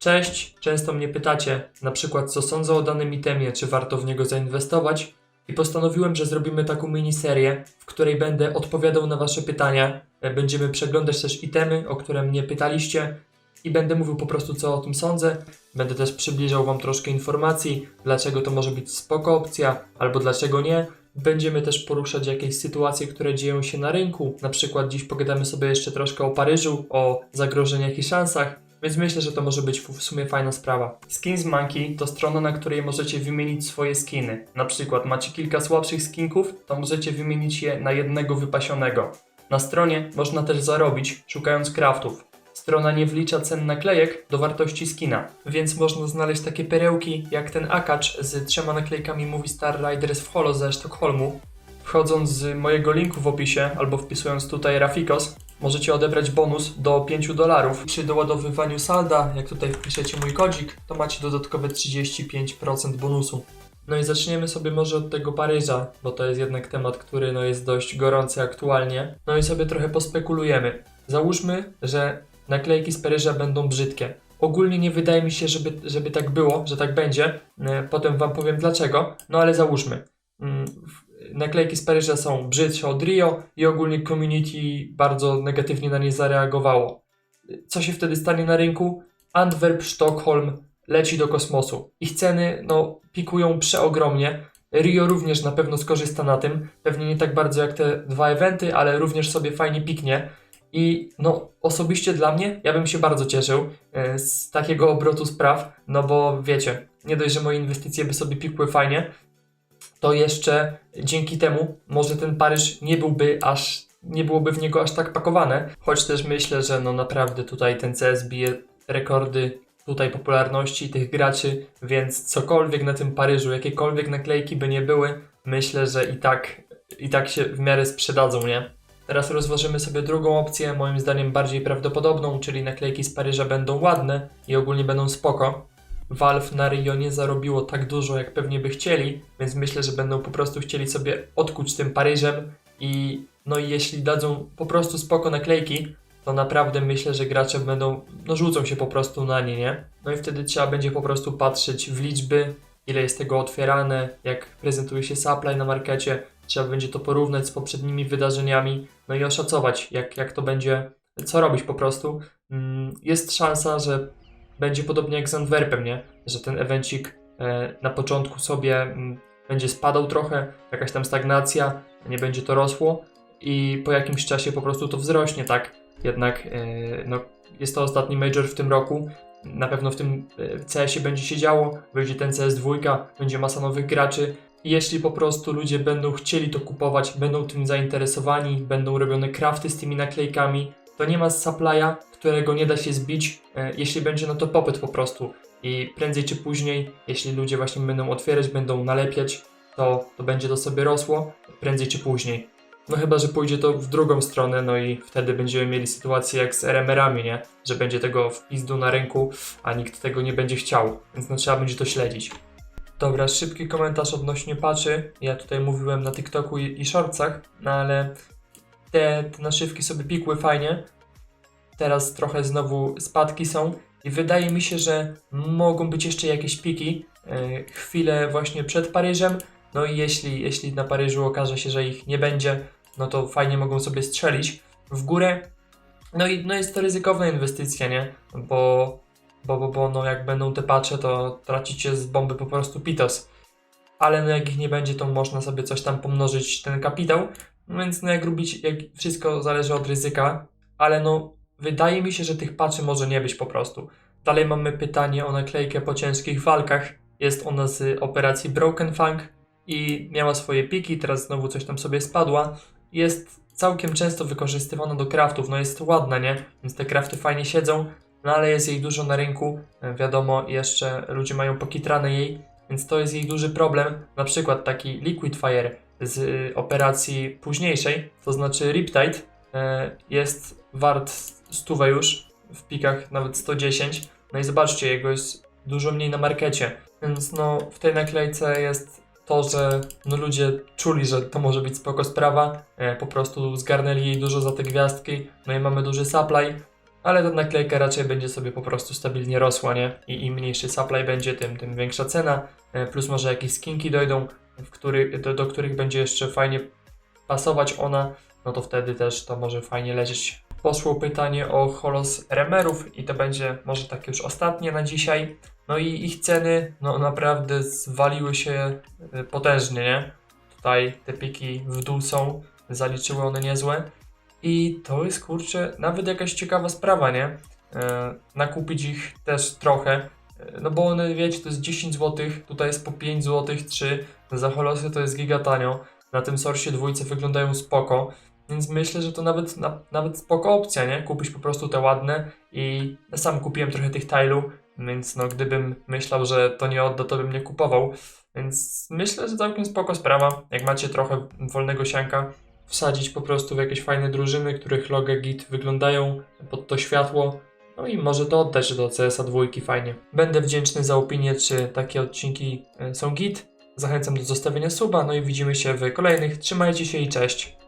Cześć, często mnie pytacie, na przykład co sądzę o danym itemie, czy warto w niego zainwestować i postanowiłem, że zrobimy taką miniserię, w której będę odpowiadał na wasze pytania, E, będziemy przeglądać też itemy, o które mnie pytaliście i będę mówił po prostu co o tym sądzę. Będę też przybliżał wam troszkę informacji, dlaczego to może być spoko opcja, albo dlaczego nie. Będziemy też poruszać jakieś sytuacje, które dzieją się na rynku. Na przykład dziś pogadamy sobie jeszcze troszkę o Paryżu, o zagrożeniach i szansach. Więc myślę, że to może być w sumie fajna sprawa. Skins Monkey to strona, na której możecie wymienić swoje skiny. Na przykład macie kilka słabszych skinków, to możecie wymienić je na jednego wypasionego. Na stronie można też zarobić, szukając craftów. Strona nie wlicza cen naklejek do wartości skina, więc można znaleźć takie perełki jak ten akacz z trzema naklejkami Movie Star Riders w holo ze Sztokholmu. Wchodząc z mojego linku w opisie albo wpisując tutaj Rafikos, możecie odebrać bonus do 5 dolarów. Przy doładowywaniu salda, jak tutaj wpiszecie mój kodzik, to macie dodatkowe 35% bonusu. No i zaczniemy sobie może od tego Paryża, bo to jest jednak temat, który no, jest dość gorący aktualnie. No i sobie trochę pospekulujemy. Załóżmy, że naklejki z Paryża będą brzydkie. Ogólnie nie wydaje mi się, żeby, żeby tak było, że tak będzie. E, Potem wam powiem dlaczego, no ale załóżmy. Naklejki z Paryża są brzydsze od Rio i ogólnie community bardzo negatywnie na nie zareagowało. Co się wtedy stanie na rynku? Antwerp, Sztokholm leci do kosmosu. Ich ceny no, pikują przeogromnie. Rio również na pewno skorzysta na tym. Pewnie nie tak bardzo jak te dwa eventy, ale również sobie fajnie piknie. I no, osobiście dla mnie, ja bym się bardzo cieszył e, z takiego obrotu spraw, no bo wiecie, nie dość, że moje inwestycje by sobie pikły fajnie, to jeszcze dzięki temu może ten Paryż nie byłby aż, nie byłoby w niego aż tak pakowane, choć też myślę, że no naprawdę tutaj ten CS bije rekordy tutaj popularności tych graczy, więc cokolwiek na tym Paryżu, jakiekolwiek naklejki by nie były, myślę, że i tak, i tak się w miarę sprzedadzą, nie? Teraz rozważymy sobie drugą opcję, moim zdaniem bardziej prawdopodobną, czyli naklejki z Paryża będą ładne i ogólnie będą spoko. Valve na Rio nie zarobiło tak dużo, jak pewnie by chcieli, więc myślę, że będą po prostu chcieli sobie odkuć tym Paryżem i no i jeśli dadzą po prostu spoko naklejki, to naprawdę myślę, że gracze będą, no rzucą się po prostu na nie, nie? No i wtedy trzeba będzie po prostu patrzeć w liczby, ile jest tego otwierane, jak prezentuje się supply na markecie, trzeba będzie to porównać z poprzednimi wydarzeniami, no i oszacować, jak, jak to będzie, co robić po prostu. Mm, Jest szansa, że będzie podobnie jak z Antwerpem, nie? Że ten evencik e, na początku sobie mm, będzie spadał trochę, jakaś tam stagnacja, nie będzie to rosło i po jakimś czasie po prostu to wzrośnie, tak? Jednak e, no, jest to ostatni major w tym roku. Na pewno w tym e, CS-ie będzie się działo, wyjdzie ten CS2, będzie masa nowych graczy. I jeśli po prostu ludzie będą chcieli to kupować, będą tym zainteresowani, będą robione crafty z tymi naklejkami, to nie ma supply'a, którego nie da się zbić, e, jeśli będzie na to popyt po prostu. I prędzej czy później, jeśli ludzie właśnie będą otwierać, będą nalepiać, to, to będzie to sobie rosło, prędzej czy później. No chyba, że pójdzie to w drugą stronę, no i wtedy będziemy mieli sytuację jak z RMR-ami, nie? Że będzie tego w pizdu na rynku, a nikt tego nie będzie chciał, więc no trzeba będzie to śledzić. Dobra, szybki komentarz odnośnie patchy. Ja tutaj mówiłem na TikToku i, i shortsach, no ale te, te naszywki sobie pikły fajnie. Teraz trochę znowu spadki są i wydaje mi się, że mogą być jeszcze jakieś piki e, chwilę właśnie przed Paryżem. No i jeśli, jeśli na Paryżu okaże się, że ich nie będzie, no to fajnie mogą sobie strzelić w górę. No i no jest to ryzykowna inwestycja, nie? Bo, bo, bo, bo no jak będą te patche, to tracicie z bomby po prostu pitos. Ale no jak ich nie będzie, to można sobie coś tam pomnożyć ten kapitał. No więc no jak robić, jak wszystko zależy od ryzyka, ale no wydaje mi się, że tych patchy może nie być po prostu. Dalej mamy pytanie o naklejkę po ciężkich walkach. Jest ona z operacji Broken Fang i miała swoje piki, teraz znowu coś tam sobie spadła. Jest całkiem często wykorzystywana do craftów, no jest ładna, nie? Więc te crafty fajnie siedzą, no ale jest jej dużo na rynku. E, Wiadomo, jeszcze ludzie mają pokitrane jej, więc to jest jej duży problem. Na przykład taki Liquid Fire z y, operacji późniejszej, to znaczy Riptide, e, jest wart 100 już, w pikach nawet 110. No i zobaczcie, jego jest dużo mniej na markecie. Więc no, w tej naklejce jest to, że no, ludzie czuli, że to może być spoko sprawa, e, po prostu zgarnęli jej dużo za te gwiazdki, no i mamy duży supply. ale ta naklejka raczej będzie sobie po prostu stabilnie rosła, nie? I im mniejszy supply będzie, tym, tym większa cena, e, plus może jakieś skinki dojdą, w który, do, do których będzie jeszcze fajnie pasować ona, no to wtedy też to może fajnie leżeć. Poszło pytanie o holos remerów i to będzie może tak już ostatnie na dzisiaj. No i ich ceny no naprawdę zwaliły się y, potężnie, nie? Tutaj te piki w dół są, zaliczyły one niezłe. I to jest kurczę nawet jakaś ciekawa sprawa, nie? E, nakupić ich też trochę, e, no bo one wiecie, to jest 10 zł, tutaj jest po 5 zł, 3, za holosy to jest giga tanio. Na tym sorsie dwójce wyglądają spoko, więc myślę, że to nawet, na, nawet spoko opcja, nie? Kupić po prostu te ładne i sam kupiłem trochę tych tile'ów, więc no gdybym myślał, że to nie odda, to bym nie kupował. Więc myślę, że całkiem spoko sprawa. Jak macie trochę wolnego sianka, wsadzić po prostu w jakieś fajne drużyny, których logo git wyglądają pod to światło. No i może to oddać do CS-a dwójki fajnie. Będę wdzięczny za opinię, czy takie odcinki e, są git. Zachęcam do zostawienia suba, no i widzimy się w kolejnych. Trzymajcie się i cześć.